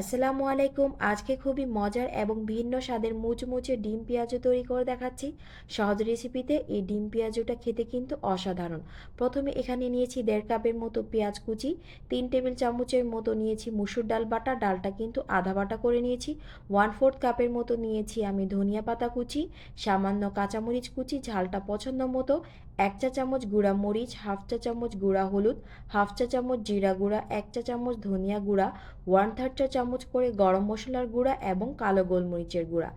আসসালামু আলাইকুম। আজকে খুবই মজার এবং ভিন্ন স্বাদের মুচমুচে ডিম পেঁয়াজু তৈরি করে দেখাচ্ছি। সহজ রেসিপিতে এই ডিম পেঁয়াজুটা খেতে কিন্তু অসাধারণ। প্রথমে এখানে নিয়েছি দেড় কাপের মতো পেঁয়াজ কুচি, তিন টেবিল চামচের মতো নিয়েছি মুসুর ডাল বাটা, ডালটা কিন্তু আধা বাটা করে নিয়েছি। ওয়ান ফোর্থ কাপের মতো নিয়েছি আমি ধনিয়া পাতা কুচি, সামান্য কাঁচামরিচ কুচি, ঝালটা পছন্দ মতো এক চা চামচ গুঁড়া মরিচ, হাফ চা চামচ গুঁড়া হলুদ, হাফ চা চামচ জিরা গুঁড়া, এক চা চামচ ধনিয়া গুঁড়া ওয়ান থার্ড চা চামচ করে গরম মশলার গুঁড়া এবং কালো গোলমরিচের গুঁড়া,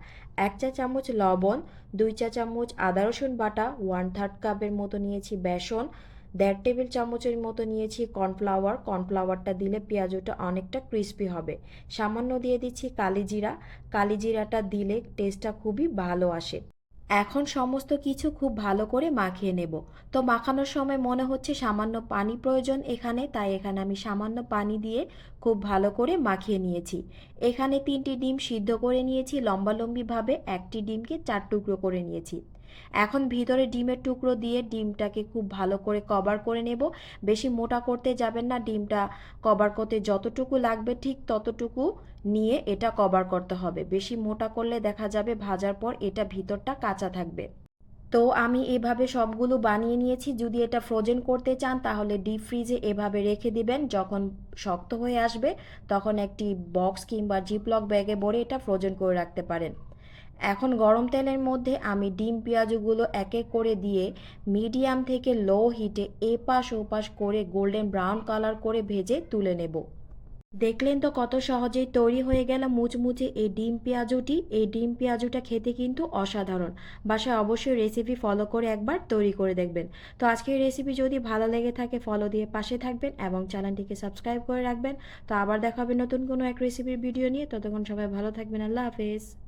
এক চা চামচ লবণ, দুই চা চামচ আদা রসুন বাটা ওয়ান থার্ড কাপের মতো নিয়েছি বেসন, দেড় টেবিল চামচের মতো নিয়েছি কর্নফ্লাওয়ার, কর্নফ্লাওয়ারটা দিলে পেঁয়াজটা অনেকটা ক্রিস্পি হবে, সামান্য দিয়ে দিচ্ছি কালিজিরা কালিজিরাটা দিলে টেস্টটা খুবই ভালো আসে এখন সমস্ত কিছু খুব ভালো করে মাখিয়ে নেব। তো মাখানোর সময় মনে হচ্ছে সামান্য পানি প্রয়োজন এখানে, তাই এখানে আমি সামান্য পানি দিয়ে খুব ভালো করে মাখিয়ে নিয়েছি। এখানে তিনটি ডিম সিদ্ধ করে নিয়েছি, লম্বালম্বিভাবে একটি ডিমকে চার টুকরো করে নিয়েছি। এখন ভিতরে ডিমের টুকরো দিয়ে ডিমটাকে খুব ভালো করে কভার করে নেব। বেশি মোটা করতে যাবেন না, ডিমটা কভার করতে যতটুকু লাগবে ঠিক ততটুকু নিয়ে এটা কভার করতে হবে। বেশি মোটা করলে দেখা যাবে ভাজার পর এটা ভিতরটা কাঁচা থাকবে। তো আমি এভাবে সবগুলো বানিয়ে নিয়েছি। যদি এটা ফ্রোজেন করতে চান, তাহলে ডিপ ফ্রিজে এভাবে রেখে দিবেন। যখন শক্ত হয়ে আসবে, তখন একটি বক্স কিংবা জিপলক ব্যাগে ভরে এটা ফ্রোজেন করে রাখতে পারেন। এখন গরম তেলের মধ্যে আমি ডিম পেঁয়াজগুলো এক এক করে দিয়ে মিডিয়াম থেকে লো হিটে এপাশ ওপাশ করে গোল্ডেন ব্রাউন কালার করে ভেজে তুলে নেব। দেখলেন তো কত সহজেই তৈরি হয়ে গেল মুচমুচে এই ডিম পেঁয়াজুটি। এই ডিম পেঁয়াজুটা খেতে কিন্তু অসাধারণ। বাসায় অবশ্যই রেসিপি ফলো করে একবার তৈরি করে দেখবেন। তো আজকের রেসিপি যদি ভালো লেগে থাকে ফলো দিয়ে পাশে থাকবেন এবং চ্যানেলটিকে সাবস্ক্রাইব করে রাখবেন। তো আবার দেখাবে নতুন কোনো এক রেসিপির ভিডিও নিয়ে। ততক্ষণ সবাই ভালো থাকবেন। আল্লাহ হাফেজ।